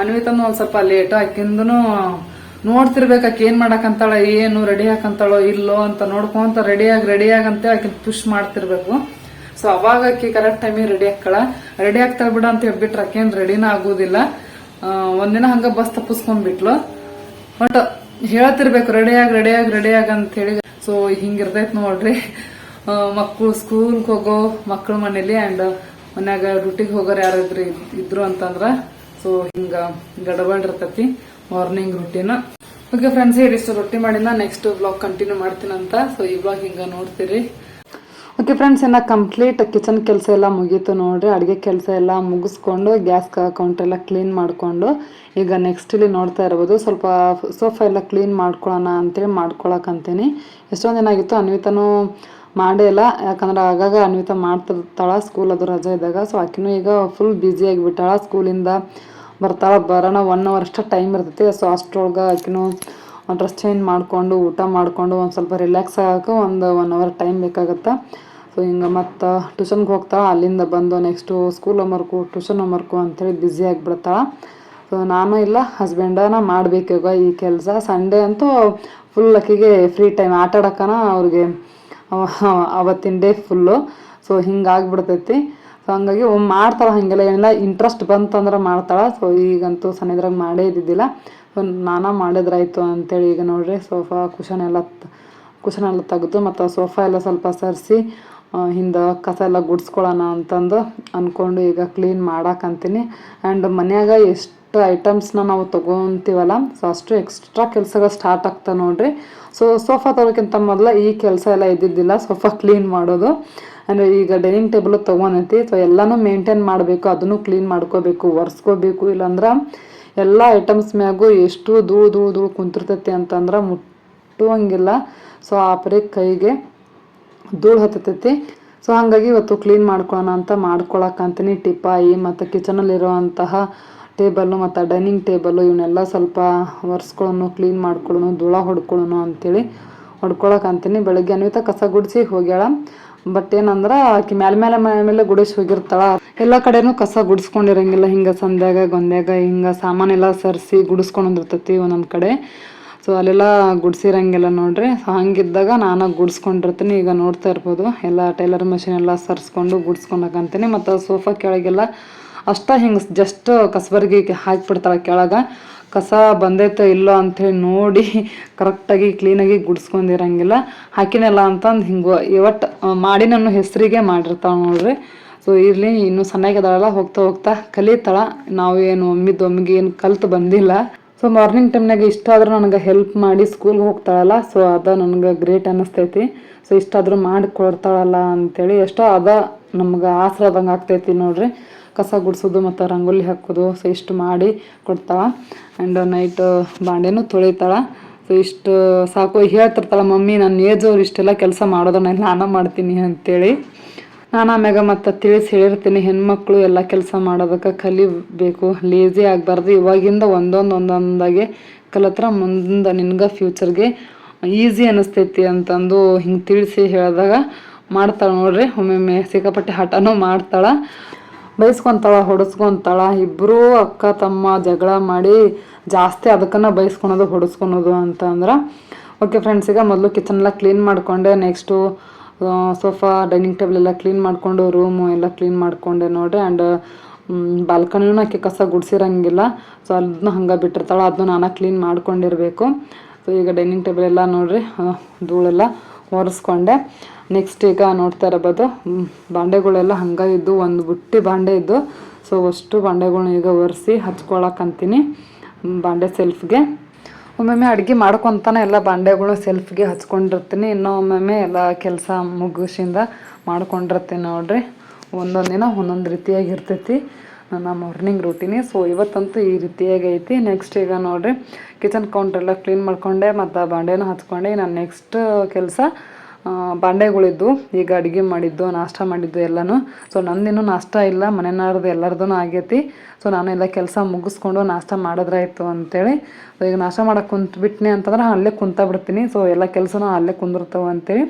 ಅನ್ವಿತನು ಒಂದ್ ಸ್ವಲ್ಪ ಲೇಟ್ ಆಕಿಂದನು ನೋಡ್ತಿರ್ಬೇಕು ಆಕೆ ಏನ್ ಮಾಡಕಂತಾಳ, ಏನು ರೆಡಿ ಹಾಕಂತಾಳೋ, ಇಲ್ಲೋ ಅಂತ ನೋಡ್ಕೊಂತ ರೆಡಿ ಆಗಿ ರೆಡಿ ಆಗಂತ ಆಕಿನ್ ಪುಷ್ ಮಾಡ್ತಿರ್ಬೇಕು. ಸೊ ಅವಾಗ ಆಕಿ ಕರೆಕ್ಟ್ ಟೈಮಿಗೆ ರೆಡಿ ಹಾಕಳ ರೆಡಿ ಆಗ್ತಾಳ ಬಿಡ ಅಂತ ಹೇಳ್ಬಿಟ್ರೆ ಆಕೇನ್ ರೆಡಿನ ಆಗೋದಿಲ್ಲ. ಒಂದಿನ ಹಂಗ ಬಸ್ ತಪ್ಪಿಸ್ಕೊಂಡ್ಬಿಟ್ಲು. ಬಟ್ ಹೇಳ್ತಿರ್ಬೇಕು ರೆಡಿಯಾಗಿ ರೆಡಿಯಾಗಿ ರೆಡಿಯಾಗಿ ಅಂತ ಹೇಳಿ ಸೊ ಹಿಂಗಿರ್ತೈತ್ ನೋಡ್ರಿ. ಮಕ್ಕಳು ಸ್ಕೂಲ್ಗೆ ಹೋಗೋ ಮಕ್ಕಳ ಮನೇಲಿ ಅಂಡ್ ಮನ್ಯಾಗ ಡ್ಯೂಟಿಗೆ ಹೋಗೋರು ಯಾರಾದ್ರೂ ಇದ್ರು ಅಂತಂದ್ರ ಸೊ ಹಿಂಗ ಗಡಬಡ್ ಇರ್ತೈತಿ ಮಾರ್ನಿಂಗ್ ರುಟೀನ್ ಓಕೆ ಫ್ರೆಂಡ್ಸ್ ಇದಿಷ್ಟು ರೊಟ್ಟಿ ಮಾಡಿನ ನೆಕ್ಸ್ಟ್ ಬ್ಲಾಗ್ ಕಂಟಿನ್ಯೂ ಮಾಡ್ತೀನಂತ. ಸೊ ಈ ಬ್ಲಾಗ್ ಹಿಂಗ ನೋಡ್ತೀರಿ. ಓಕೆ ಫ್ರೆಂಡ್ಸ್ ಏನೋ ಕಂಪ್ಲೀಟ್ ಕಿಚನ್ ಕೆಲಸ ಎಲ್ಲ ಮುಗೀತು ನೋಡಿರಿ. ಅಡುಗೆ ಕೆಲಸ ಎಲ್ಲ ಮುಗಿಸ್ಕೊಂಡು ಗ್ಯಾಸ್ ಎಲ್ಲ ಕ್ಲೀನ್ ಮಾಡಿಕೊಂಡು ಈಗ ನೆಕ್ಸ್ಟ್ ಇಲ್ಲಿ ನೋಡ್ತಾ ಇರ್ಬೋದು. ಸ್ವಲ್ಪ ಸೋಫಾ ಎಲ್ಲ ಕ್ಲೀನ್ ಮಾಡ್ಕೊಳ್ಳೋಣ ಅಂತೇಳಿ ಮಾಡ್ಕೊಳಕಂತೀನಿ. ಎಷ್ಟೊಂದು ಏನಾಗಿತ್ತು ಅನ್ವಿತನೂ ಮಾಡೇ ಇಲ್ಲ. ಯಾಕಂದ್ರೆ ಆಗಾಗ ಅನ್ವಿತ ಮಾಡ್ತಿರ್ತಾಳೆ ಸ್ಕೂಲ್ ಅದು ರಜೆ ಇದ್ದಾಗ. ಸೊ ಆಕಿನೂ ಈಗ ಫುಲ್ ಬ್ಯುಸಿ ಆಗಿಬಿಟ್ಟಾಳ. ಸ್ಕೂಲಿಂದ ಬರ್ತಾಳೆ. ಬರೋಣ ಒನ್ ಅವರ್ ಅಷ್ಟು ಟೈಮ್ ಇರ್ತೈತಿ. ಸೊ ಅಷ್ಟ್ರೊಳಗೆ ಆಕಿನೂ ಡ್ರೆಸ್ ಚೇಂಜ್ ಮಾಡಿಕೊಂಡು, ಊಟ ಮಾಡಿಕೊಂಡು ಒಂದು ಸ್ವಲ್ಪ ರಿಲ್ಯಾಕ್ಸ್ ಆಗೋಕೆ ಒಂದು ಒನ್ ಅವರ್ ಟೈಮ್ ಬೇಕಾಗತ್ತೆ. ಸೊ ಹಿಂಗೆ ಮತ್ತು ಟ್ಯೂಷನ್ಗೆ ಹೋಗ್ತಾಳೆ ಅಲ್ಲಿಂದ ಬಂದು next school homework tuition homework ಅಂತೇಳಿ ಬ್ಯುಸಿ ಆಗಿಬಿಡ್ತಾಳೆ ಸೊ ನಾನು ಇಲ್ಲ ಹಸ್ಬೆಂಡನ ಮಾಡ್ಬೇಕು ಈಗ ಈ ಕೆಲಸ. ಸಂಡೇ ಅಂತೂ ಫುಲ್ ಆಕಿಗೆ ಫ್ರೀ ಟೈಮ್ ಆಟ ಅವ್ರಿಗೆ ಅವ- ಅವತ್ತಿನ ಡೇ ಫುಲ್ಲು ಸೊ ಹಿಂಗಾಗ್ಬಿಡ್ತೈತಿ ಸೊ ಹಂಗಾಗಿ ಒಮ್ಮೆ ಮಾಡ್ತಾಳೆ, ಹಾಗೆಲ್ಲ ಏನಿಲ್ಲ ಇಂಟ್ರೆಸ್ಟ್ ಬಂತಂದ್ರೆ ಮಾಡ್ತಾಳೆ. ಸೊ ಈಗಂತೂ ಸಣ್ಣದ್ರಾಗ ಮಾಡೇ ಇದ್ದಿದ್ದಿಲ್ಲ. ಸೊ ನಾನಾ ಮಾಡಿದ್ರಾಯ್ತು ಅಂತೇಳಿ ಈಗ ನೋಡ್ರಿ ಸೋಫಾ ಕುಷನ್ ಎಲ್ಲ ಕುಷನ್ ಎಲ್ಲ ತೆಗೆದು ಮತ್ತು ಸೋಫಾ ಎಲ್ಲ ಸ್ವಲ್ಪ ಸರಿಸಿ ಹಿಂದೆ ಕಸ ಎಲ್ಲ ಗುಡ್ಸ್ಕೊಳ್ಳೋಣ ಅಂತಂದು ಅಂದ್ಕೊಂಡು ಈಗ ಕ್ಲೀನ್ ಮಾಡಾಕಂತೀನಿ. ಆ್ಯಂಡ್ ಮನ್ಯಾಗ ಎಷ್ಟು ಐಟಮ್ಸ್ನ ನಾವು ತೊಗೊತೀವಲ್ಲ ಸೊ ಅಷ್ಟು ಎಕ್ಸ್ಟ್ರಾ ಕೆಲಸಗಳು ಸ್ಟಾರ್ಟ್ ಆಗ್ತಾ ನೋಡ್ರಿ. ಸೊ ಸೋಫಾ ತಗೋಕ್ಕಿಂತ ಮೊದಲು ಈ ಕೆಲಸ ಎಲ್ಲ ಇದ್ದಿದ್ದಿಲ್ಲ ಸೋಫಾ ಕ್ಲೀನ್ ಮಾಡೋದು. ಅಂದರೆ ಈಗ ಡೈನಿಂಗ್ ಟೇಬಲ್ ತೊಗೊಂಡೈತಿ ಸೊ ಎಲ್ಲನೂ ಮೇಂಟೈನ್ ಮಾಡಬೇಕು, ಅದನ್ನು ಕ್ಲೀನ್ ಮಾಡ್ಕೋಬೇಕು, ಒರೆಸ್ಕೋಬೇಕು, ಇಲ್ಲಾಂದ್ರೆ ಎಲ್ಲ ಐಟಮ್ಸ್ ಮ್ಯಾಗೂ ಎಷ್ಟು ಧೂಳು ಧೂಳು ಧೂಳು ಕುಂತಿರ್ತೈತಿ ಅಂತಂದ್ರೆ ಮುಟ್ಟುವಂಗಿಲ್ಲ. ಸೊ ಆ ಪರಿ ಕೈಗೆ ಧೂಳು ಹತ್ತತೈತಿ. ಸೊ ಹಾಗಾಗಿ ಇವತ್ತು ಕ್ಲೀನ್ ಮಾಡ್ಕೊಳ್ಳೋಣ ಅಂತ ಮಾಡ್ಕೊಳಕ್ಕಂತೀನಿ. ಟಿಪಾಯಿ ಮತ್ತು ಕಿಚನಲ್ಲಿರುವಂತಹ ಟೇಬಲ್ಲು ಮತ್ತು ಡೈನಿಂಗ್ ಟೇಬಲ್ಲು ಇವನ್ನೆಲ್ಲ ಸ್ವಲ್ಪ ಒರೆಸ್ಕೊಳ್ಳೋನು ಕ್ಲೀನ್ ಮಾಡ್ಕೊಳ್ಳೋನು ಧೂಳ ಹೊಡ್ಕೊಳ್ಳೋನು ಅಂತೇಳಿ ಹೊಡ್ಕೊಳಕ್ಕಂತೀನಿ. ಬೆಳಗ್ಗೆ ಅನ್ವಿತ ಕಸ ಗುಡಿಸಿ ಹೋಗ್ಯಾಳ. ಬಟ್ ಏನಂದ್ರೆ, ಆಕಿ ಮ್ಯಾಲ ಮೇಲೆ ಮೇಲೆ ಗುಡಿಸಿ ಹೋಗಿರ್ತಾಳ. ಎಲ್ಲ ಕಡೆನೂ ಕಸ ಗುಡಿಸ್ಕೊಂಡಿರಂಗಿಲ್ಲ. ಹಿಂಗೆ ಸಂದ್ಯಾಗ, ಗೊಂದ್ಯಾಗ, ಹಿಂಗೆ ಸಾಮಾನೆಲ್ಲ ಸರಿಸಿ ಗುಡಿಸ್ಕೊಂಡಿರ್ತೈತಿ ಒಂದೊಂದು ಕಡೆ. ಸೊ ಅಲ್ಲೆಲ್ಲ ಗುಡ್ಸಿರಂಗಿಲ್ಲ ನೋಡ್ರಿ. ಸೊ ಹಂಗಿದ್ದಾಗ ನಾನು ಗುಡ್ಸ್ಕೊಂಡಿರ್ತೀನಿ. ಈಗ ನೋಡ್ತಾ ಇರ್ಬೋದು. ಎಲ್ಲ ಟೈಲರ್ ಮಷಿನ್ ಎಲ್ಲ ಸರ್ಸ್ಕೊಂಡು ಗುಡ್ಸ್ಕೊಂಡಾಕಂತೀನಿ ಮತ್ತು ಸೋಫಾ ಕೆಳಗೆಲ್ಲ ಅಷ್ಟ ಹಿಂಗೆ ಜಸ್ಟ್ ಕಸಬರ್ಗಿ ಹಾಕಿಬಿಡ್ತಾಳೆ ಕೆಳಗೆ. ಕಸ ಬಂದೈತೋ ಇಲ್ಲೋ ಅಂಥೇಳಿ ನೋಡಿ ಕರೆಕ್ಟಾಗಿ ಕ್ಲೀನಾಗಿ ಗುಡ್ಸ್ಕೊಂಡಿರಂಗಿಲ್ಲ. ಹಾಕಿನಲ್ಲ ಅಂತಂದು ಹಿಂಗೆ ಇವಟ್ಟು ಮಾಡಿ ನನ್ನ ಹೆಸರಿಗೆ ಮಾಡಿರ್ತಾಳೆ ನೋಡ್ರಿ. ಸೊ ಇರಲಿ, ಇನ್ನೂ ಸಣ್ಣಗಿದಾಳಲ್ಲ ಹೋಗ್ತಾ ಹೋಗ್ತಾ ಕಲಿತಾಳ. ನಾವು ಏನು ಒಮ್ಮಿದ್ದು ಒಮ್ಮಿಗೆ ಏನು ಕಲ್ತು ಬಂದಿಲ್ಲ. ಸೊ ಮಾರ್ನಿಂಗ್ ಟೈಮ್ನಾಗ ಇಷ್ಟ ಆದ್ರೂ ನನಗೆ ಹೆಲ್ಪ್ ಮಾಡಿ ಸ್ಕೂಲ್ಗೆ ಹೋಗ್ತಾಳಲ್ಲ ಸೊ ಅದ ನನಗೆ ಗ್ರೇಟ್ ಅನ್ನಿಸ್ತೈತಿ ಸೊ ಇಷ್ಟಾದರೂ ಮಾಡಿ ಕೊಡ್ತಾಳಲ್ಲ ಅಂತೇಳಿ ಎಷ್ಟೋ ಅದ ನಮ್ಗೆ ಆಸರಾದಂಗೆ ಆಗ್ತೈತಿ ನೋಡ್ರಿ. ಕಸ ಗುಡಿಸೋದು ಮತ್ತು ರಂಗೋಲಿ ಹಾಕೋದು ಸೊ ಇಷ್ಟು ಮಾಡಿ ಕೊಡ್ತಾಳೆ. ಆ್ಯಂಡ್ ನೈಟ್ ಬಾಂಡೆನೂ ತೊಳಿತಾಳೆ. ಸೊ ಇಷ್ಟು ಸಾಕು ಹೇಳ್ತಿರ್ತಾಳೆ, ಮಮ್ಮಿ ನನ್ನ ಏಜ್ ಅವ್ರು ಇಷ್ಟೆಲ್ಲ ಕೆಲಸ ಮಾಡೋದನ್ನ ನಾನು ಮಾಡ್ತೀನಿ ಅಂತೇಳಿ. ನಾನು ಆಮ್ಯಾಗ ಮತ್ತು ತಿಳಿಸಿ ಹೇಳಿರ್ತೀನಿ, ಹೆಣ್ಮಕ್ಳು ಎಲ್ಲ ಕೆಲಸ ಮಾಡೋದಕ್ಕೆ ಕಲಿಬೇಕು ಲೇಜಿ ಆಗಬಾರ್ದು. ಇವಾಗಿಂದ ಒಂದೊಂದು ಒಂದೊಂದಾಗೆ ಕಲತ್ರ ಮುಂದೆ ನಿನ್ಗೆ ಫ್ಯೂಚರ್ಗೆ ಈಸಿ ಅನ್ನಿಸ್ತೈತಿ ಅಂತಂದು ಹಿಂಗೆ ತಿಳಿಸಿ ಹೇಳಿದಾಗ ಮಾಡ್ತಾಳೆ ನೋಡ್ರಿ. ಒಮ್ಮೊಮ್ಮೆ ಸಿಕ್ಕಾಪಟ್ಟೆ ಹಠನೂ ಮಾಡ್ತಾಳೆ. ಬೈಸ್ಕೊಂತಾಳ, ಹೊಡೆಸ್ಕೊಂತಾಳ. ಇಬ್ಬರೂ ಅಕ್ಕ, ತಮ್ಮ ಜಗಳ ಮಾಡಿ ಜಾಸ್ತಿ ಅದಕ್ಕನ್ನು ಬೈಸ್ಕೊಳೋದು, ಹೊಡಿಸ್ಕೊಳೋದು ಅಂತಂದ್ರೆ. ಓಕೆ ಫ್ರೆಂಡ್ಸ್ ಈಗ ಮೊದಲು ಕಿಚನ್ ಎಲ್ಲ ಕ್ಲೀನ್ ಮಾಡಿಕೊಂಡೆ ನೆಕ್ಸ್ಟು ಸೋಫಾ ಡೈನಿಂಗ್ ಟೇಬಲ್ ಎಲ್ಲ ಕ್ಲೀನ್ ಮಾಡಿಕೊಂಡು ರೂಮು ಎಲ್ಲ ಕ್ಲೀನ್ ಮಾಡಿಕೊಂಡೆ ನೋಡ್ರಿ. ಆ್ಯಂಡ್ ಬಾಲ್ಕನಿನೂ ಆಕೆ ಕಸ ಗುಡಿಸಿರಂಗಿಲ್ಲ. ಸೊ ಅದನ್ನ ಹಂಗೆ ಬಿಟ್ಟಿರ್ತಾಳೆ. ಅದನ್ನ ನಾನು ಕ್ಲೀನ್ ಮಾಡ್ಕೊಂಡಿರಬೇಕು. ಸೊ ಈಗ ಡೈನಿಂಗ್ ಟೇಬಲ್ ಎಲ್ಲ ನೋಡ್ರಿ ಧೂಳೆಲ್ಲ ಒರೆಸ್ಕೊಂಡೆ. ನೆಕ್ಸ್ಟ್ ಈಗ ನೋಡ್ತಾ ಇರಬೋದು ಬಾಂಡೆಗಳೆಲ್ಲ ಹಂಗೆ ಇದ್ದು, ಒಂದು ಬುಟ್ಟಿ ಬಾಂಡೆ ಇದ್ದು. ಸೊ ಅಷ್ಟು ಬಾಂಡೆಗಳ್ನ ಈಗ ಒರೆಸಿ ಹಚ್ಕೊಳಕ್ಕಂತೀನಿ ಬಾಂಡೆ ಸೆಲ್ಫ್ಗೆ ಒಮ್ಮೊಮ್ಮೆ ಅಡುಗೆ ಮಾಡ್ಕೊತಾನೆ ಎಲ್ಲ ಬಾಂಡೆಗಳು ಸೆಲ್ಫ್ಗೆ ಹಚ್ಕೊಂಡಿರ್ತೀನಿ. ಇನ್ನೂ ಒಮ್ಮೊಮ್ಮೆ ಎಲ್ಲ ಕೆಲಸ ಮುಗಿಸಿಂದ ಮಾಡ್ಕೊಂಡಿರ್ತೀನಿ ನೋಡ್ರಿ. ಒಂದೊಂದು ದಿನ ಒಂದೊಂದು ರೀತಿಯಾಗಿರ್ತೈತಿ ನನ್ನ ಮಾರ್ನಿಂಗ್ ರೂಟೀನಿ ಸೊ ಇವತ್ತಂತೂ ಈ ರೀತಿಯಾಗಿ ಐತಿ. ನೆಕ್ಸ್ಟ್ ಈಗ ನೋಡ್ರಿ ಕಿಚನ್ ಕೌಂಟ್ರೆಲ್ಲ ಕ್ಲೀನ್ ಮಾಡ್ಕೊಂಡೆ, ಮತ್ತು ಬಾಂಡೆನೂ ಹಚ್ಕೊಂಡೆ. ನಾನು ನೆಕ್ಸ್ಟ್ ಕೆಲಸ ಬಾಂಡೆಗಳಿದ್ದು, ಈಗ ಅಡುಗೆ ಮಾಡಿದ್ದು, ನಾಷ್ಟ ಮಾಡಿದ್ದು ಎಲ್ಲನೂ. ಸೊ ನಂದಿನ್ನೂ ನಾಷ್ಟ ಇಲ್ಲ, ಮನೆಯವ್ರದ್ದು ಎಲ್ಲರದೂ ಆಗೈತಿ. ಸೊ ನಾನು ಎಲ್ಲ ಕೆಲಸ ಮುಗಿಸ್ಕೊಂಡು ನಾಷ್ಟ ಮಾಡಿದ್ರಾಯ್ತು ಅಂತೇಳಿ. ಸೊ ಈಗ ನಾಷ್ಟ ಮಾಡಕ್ಕೆ ಕುಂತ್ಬಿಟ್ನಿ ಅಂತಂದ್ರೆ ಅಲ್ಲೇ ಕುಂತ ಬಿಡ್ತೀನಿ. ಸೊ ಎಲ್ಲ ಕೆಲಸನೂ ಅಲ್ಲೇ ಕುಂದಿರ್ತವೆ ಅಂತೇಳಿ.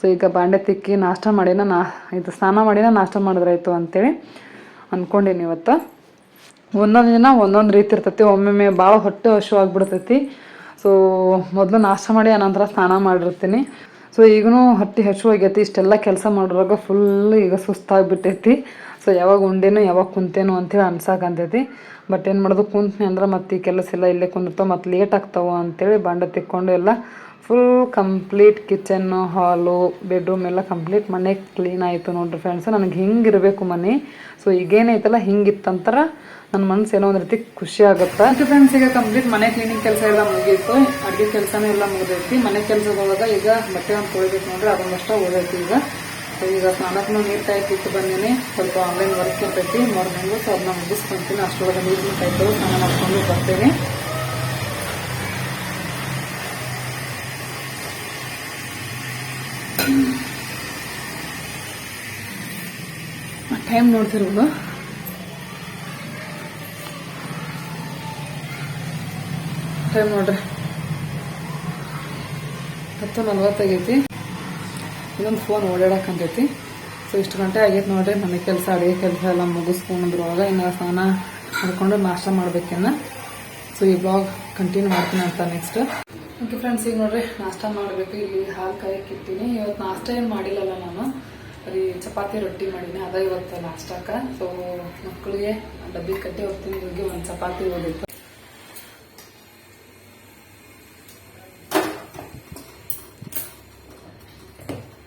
ಸೊ ಈಗ ಬಾಂಡೆ ತಿಕ್ಕಿ ನಾಷ್ಟ ಮಾಡಿನ ನಾ, ಇದು ಸ್ನಾನ ಮಾಡಿನ ನಾಷ್ಟ ಮಾಡಿದ್ರಾಯ್ತು ಅಂತೇಳಿ ಅಂದ್ಕೊಂಡೀನಿ ಇವತ್ತು. ಒಂದೊಂದು ದಿನ ಒಂದೊಂದು ರೀತಿ ಇರ್ತೈತಿ. ಒಮ್ಮೊಮ್ಮೆ ಭಾಳ ಹೊಟ್ಟೆ ಹಶು ಸೊ ಮೊದಲು ನಾಷ್ಟ ಮಾಡಿ ಅನಂತರ ಸ್ನಾನ ಮಾಡಿರ್ತೀನಿ. ಸೊ ಈಗೂ ಹತ್ತಿ ಹಶು ಆಗೈತಿ ಇಷ್ಟೆಲ್ಲ ಕೆಲಸ ಮಾಡಿರುವಾಗ ಫುಲ್ ಈಗ ಸುಸ್ತಾಗ್ಬಿಟ್ಟೈತಿ. ಸೊ ಯಾವಾಗ ಉಂಡೇನೋ, ಯಾವಾಗ ಕುಂತೇನೋ ಅಂತೇಳಿ ಅನ್ಸಾಕಂತೈತಿ. ಬಟ್ ಏನು ಮಾಡೋದು, ಕುಂತ್ನಿ ಅಂದ್ರೆ ಮತ್ತೆ ಈ ಕೆಲಸ ಎಲ್ಲ ಇಲ್ಲೇ ಕುಂದಿರ್ತಾವೆ, ಮತ್ತು ಲೇಟ್ ಆಗ್ತಾವೆ ಅಂತೇಳಿ ಬಾಂಡೆ ತಿಕ್ಕೊಂಡು ಎಲ್ಲ full complete kitchen hall bedroom ಎಲ್ಲ ಕಂಪ್ಲೀಟ್ ಮನೆ ಕ್ಲೀನ್ ಆಯಿತು ನೋಡ್ರಿ ಫ್ರೆಂಡ್ಸ್ ನನಗೆ ಹಿಂಗೆ ಇರಬೇಕು ಮನೆ. ಸೊ ಈಗೇನೈತಲ್ಲ, ಹಿಂಗಿತ್ತಂತರ ನನ್ನ ಮನಸ್ಸು ಏನೋ ಒಂದು ರೀತಿ ಖುಷಿ ಆಗುತ್ತೆ? ಮತ್ತು ಫ್ರೆಂಡ್ಸ್ ಈಗ ಕಂಪ್ಲೀಟ್ ಮನೆ ಕ್ಲೀನಿಂಗ್ ಕೆಲಸ ಎಲ್ಲ ಮುಗಿಯಿತು ಅಡುಗೆ ಕೆಲಸನೂ ಎಲ್ಲ ಮುಗಿದೈತಿ. ಮನೆ ಕೆಲಸದೊಳಗ ಈಗ ಬಟ್ಟೆ ಒಂದು ತೊಳಿಬೇಕು ನೋಡ್ರಿ ಅದೊಂದಷ್ಟು ಓದೈತಿ ಈಗ. ಸೊ ಈಗ ಸ್ನಾನಕ್ಕೂ ನೀರು ಕಾಯ್ತಿತ್ತು ಬಂದೀನಿ ಸ್ವಲ್ಪ ಆನ್ಲೈನ್ ವರ್ಕ್ ಇರ್ತೈತಿ. ಮಾರ್ನಿಂಗು ಸೊ ಅದನ್ನ ಮುಗಿಸ್ಕೊಂತೀನಿ. ಅಷ್ಟೊಳಗೆ ನೀರು ಕಾಯ್ತು ಸ್ನಾನ ಮಾಡ್ಕೊಂಡು ಬರ್ತೀನಿ. ಟೈಮ್ ನೋಡ್ತಿರೋದು ಟೈಮ್ ನೋಡ್ರಿ. ಹತ್ತು ನಲ್ವತ್ತಾಗೈತಿ ಇನ್ನೊಂದು ಫೋನ್ ಓಡಾಡಕ್ಕಂತೈತಿ ಸೊ ಇಷ್ಟು ಗಂಟೆ ಆಗೈತೆ ನೋಡ್ರಿ. ಮನೆ ಕೆಲಸ, ಅಡುಗೆ ಕೆಲಸ ಎಲ್ಲ ಮುಗಿಸ್ಕೊಂಡ್ರೊಳಗ ಇನ್ನು ಸ್ನಾನ ಮಾಡ್ಕೊಂಡು ನಾಷ್ಟ ಮಾಡ್ಬೇಕೇನ. ಸೊ ಈ ಬ್ಲಾಗ್ ಕಂಟಿನ್ಯೂ ಮಾಡ್ತೀನಿ ಅಂತ ನೆಕ್ಸ್ಟ್ ಓಕೆ ಫ್ರೆಂಡ್ಸ್ ಈಗ ನೋಡ್ರಿ, ನಾಷ್ಟ ಮಾಡಬೇಕು. ಇಲ್ಲಿ ಹಾಲು ಕಾಯಕ್ಕೆ ಇಟ್ಟಿನಿ ಇವತ್ತು ನಾಷ್ಟ ಏನು ಮಾಡಿಲ್ಲಲ್ಲ ನಾನು. ಬರೀ ಚಪಾತಿ ರೊಟ್ಟಿ ಮಾಡೀನಿ. ಅದ ಇವತ್ತು ನಾಷ್ಟಕ್ಕ ಸೊ ಮಕ್ಕಳಿಗೆ ಡಬ್ಬಿ ಕಟ್ಟಿ ಹೋಗ್ತೀನಿ. ಒಂದು ಚಪಾತಿ ಹೋಗಿತ್ತು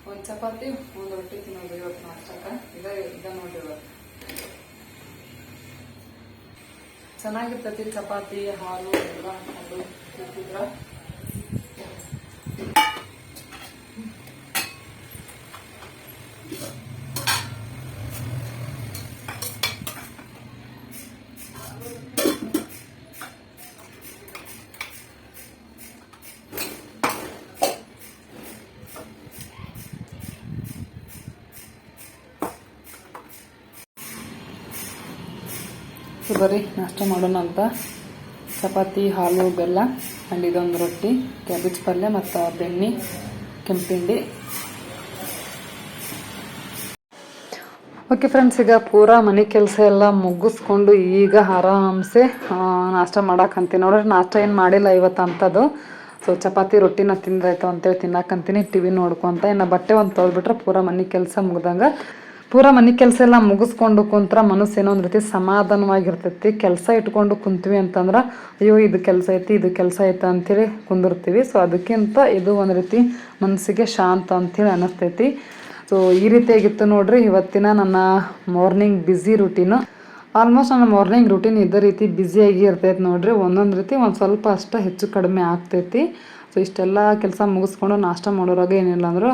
ಒಂದು ಚಪಾತಿ, ಒಂದು ರೊಟ್ಟಿ ತಿನ್ನೋದು ಇವತ್ತು ನಾಷ್ಟಕ್ಕ ಇದ ಇದ ನೋಡಿ ಇವತ್ತು. ಚೆನ್ನಾಗಿರ್ತೈತಿ ಚಪಾತಿ, ಹಾಲು, ಎಲ್ಲ. ಅದು ತಿಂತಿದ್ರ ಸೊ ಬರೀ ನಾಷ್ಟ ಮಾಡೋಣ ಅಂತ. ಚಪಾತಿ, ಹಾಲು, ಬೆಲ್ಲ, ಆ್ಯಂಡ್ ಇದೊಂದು ರೊಟ್ಟಿ, ಕ್ಯಾಬೇಜ್ ಪಲ್ಯ ಮತ್ತು ಬೆಣ್ಣೆ ಕೆಂಪಿಂಡಿ ಓಕೆ ಫ್ರೆಂಡ್ಸ್ ಈಗ ಪೂರಾ ಮನೆ ಕೆಲಸ ಎಲ್ಲ ಮುಗಿಸ್ಕೊಂಡು ಈಗ ಆರಾಮ್ಸೆ ನಾಷ್ಟ ಮಾಡೋಕ್ಕಂತೀನಿ ನೋಡ್ರಿ, ನಾಷ್ಟ ಏನು ಮಾಡಿಲ್ಲ ಇವತ್ತು ಅಂಥದ್ದು ಸೊ ಚಪಾತಿ, ರೊಟ್ಟಿನ ತಿಂದಾಯ್ತು ಅಂತೇಳಿ ತಿನ್ನಕ್ಕಂತೀನಿ ಟಿ ವಿ ನೋಡ್ಕೊಂತ, ಇನ್ನು ಬಟ್ಟೆ ಒಂದು ತೊಳ್ಬಿಟ್ರೆ ಪೂರಾ ಮನೆ ಕೆಲಸ ಮುಗ್ದಂಗೆ. ಪೂರಾ ಮನೆ ಕೆಲಸ ಎಲ್ಲ ಮುಗಿಸ್ಕೊಂಡು ಕುಂತ್ರ ಮನಸ್ಸು ಏನೋ ಒಂದು ರೀತಿ ಸಮಾಧಾನವಾಗಿರ್ತೈತಿ. ಕೆಲಸ ಇಟ್ಕೊಂಡು ಕುಂತೀವಿ ಅಂತಂದ್ರೆ, ಅಯ್ಯೋ, ಇದು ಕೆಲಸ ಐತಿ, ಇದು ಕೆಲಸ ಐತೆ ಅಂತೇಳಿ ಕುಂದಿರ್ತೀವಿ. ಸೊ ಅದಕ್ಕಿಂತ ಇದು ಒಂದು ರೀತಿ ಮನಸ್ಸಿಗೆ ಶಾಂತ ಅಂತೇಳಿ ಅನ್ನಿಸ್ತೈತಿ. ಸೊ ಈ ರೀತಿಯಾಗಿತ್ತು ನೋಡ್ರಿ ಇವತ್ತಿನ ನನ್ನ ಮಾರ್ನಿಂಗ್ ಬ್ಯುಸಿ ರುಟೀನು ಆಲ್ಮೋಸ್ಟ್ ನನ್ನ ಮಾರ್ನಿಂಗ್ ರುಟೀನ್ ಇದೇ ರೀತಿ ಬ್ಯುಸಿಯಾಗಿ ಇರ್ತೈತೆ ನೋಡ್ರಿ. ಒಂದೊಂದು ರೀತಿ ಒಂದು ಸ್ವಲ್ಪ ಅಷ್ಟ ಹೆಚ್ಚು ಕಡಿಮೆ ಆಗ್ತೈತಿ. ಸೊ ಇಷ್ಟೆಲ್ಲ ಕೆಲಸ ಮುಗಿಸ್ಕೊಂಡು ನಾಷ್ಟ ಮಾಡೋರಾಗ ಏನಿಲ್ಲ ಅಂದರೂ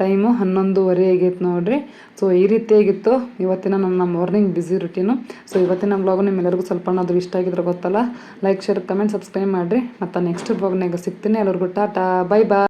ಟೈಮು ಹನ್ನೊಂದುವರೆ ಆಗೈತೆ ನೋಡ್ರಿ. ಸೊ ಈ ರೀತಿಯಾಗಿತ್ತು ಇವತ್ತಿನ ನನ್ನ ಮಾರ್ನಿಂಗ್ ಬ್ಯುಸಿ ರುಟೀನು ಸೊ ಇವತ್ತಿನ ಬ್ಲಾಗ್ ನಿಮ್ಮೆಲ್ಲರಿಗೂ ಸ್ವಲ್ಪ ಅನ್ನೋದು ಇಷ್ಟ ಆಗಿದ್ರೆ ಗೊತ್ತಲ್ಲ? ಲೈಕ್ ಶೇರ್ ಕಮೆಂಟ್ ಸಬ್ಸ್ಕ್ರೈಬ್ ಮಾಡಿರಿ. ಮತ್ತು ನೆಕ್ಸ್ಟ್ ಬ್ಲಾಗ್ನಾಗ ಸಿಗ್ತೀನಿ. ಎಲ್ಲರಿಗೂ ಟಾಟಾ ಬೈ ಬಾಯ್